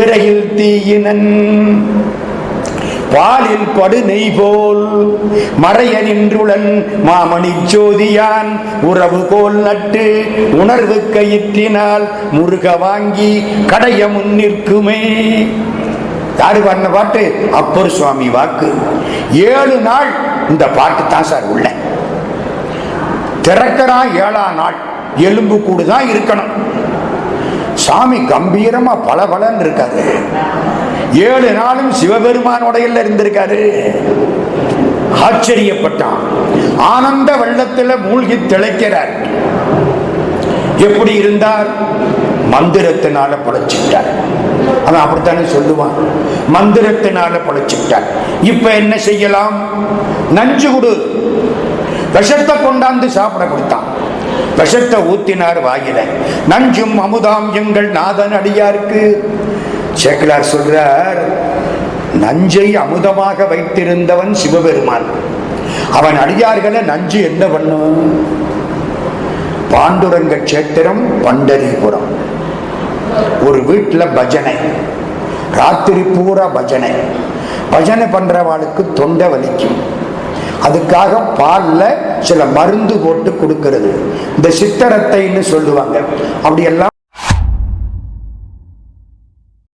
விரையில் தீயினன். பாலில் படு நெய் போல் மறைய நின்றுளன் மாமணி ஜோதியான் உறவு கோல் நட்டு உணர்வு கயிற்றினால் முருக வாங்கி கடைய முன்னிற்குமே யாரு பாடின பாட்டு? அப்பர் சுவாமி வாக்கு. ஏழு நாள். இந்த பாட்டு தான் சார் உள்ள. திறக்கிறான் ஏழாம் நாள். எலும்பு கூடு தான் இருக்கணும். சாமி கம்பீரமா பல இருக்காரு. ஏழு நாளும் சிவபெருமானுடையில் இருந்திருக்காரு. ஆச்சரியப்பட்டான். ஆனந்த வெள்ளத்தில் மூழ்கி திளைக்கிறார். எப்படி இருந்தார்? மந்திரத்தினால படைச்சுட்டார். அவன் அப்படித்தானே சொல்லுவான். மந்திரத்தினால படைச்சுட்டார். இப்ப என்ன செய்யலாம்? நஞ்சு கொடு. விஷத்தை கொண்டாந்து சாப்பிட கொடுத்தான். விஷத்தை ஊத்தினார் வாயில. நஞ்சும் அமுதாம் எங்கள் நாதன் அடியாருக்கு. சேக்கலார் சொல்றார் நஞ்சை அமுதமாக வைத்திருந்தவன் சிவபெருமான். அவன் அடியார்களை நஞ்சு என்ன பண்ணும்? பாண்டுரங்க கஷேத்திரம் பண்டரிபுரம். ஒரு வீட்டில் பஜனை. ராத்திரி பூரா பஜனை. பஜனை பண்றவாளுக்கு தொண்டை வலிக்கும். அதுக்காக பால்ல சில மருந்து போட்டு கொடுக்கிறது. இந்த சித்தரத்தைன்னு சொல்லுவாங்க. அப்படியெல்லாம்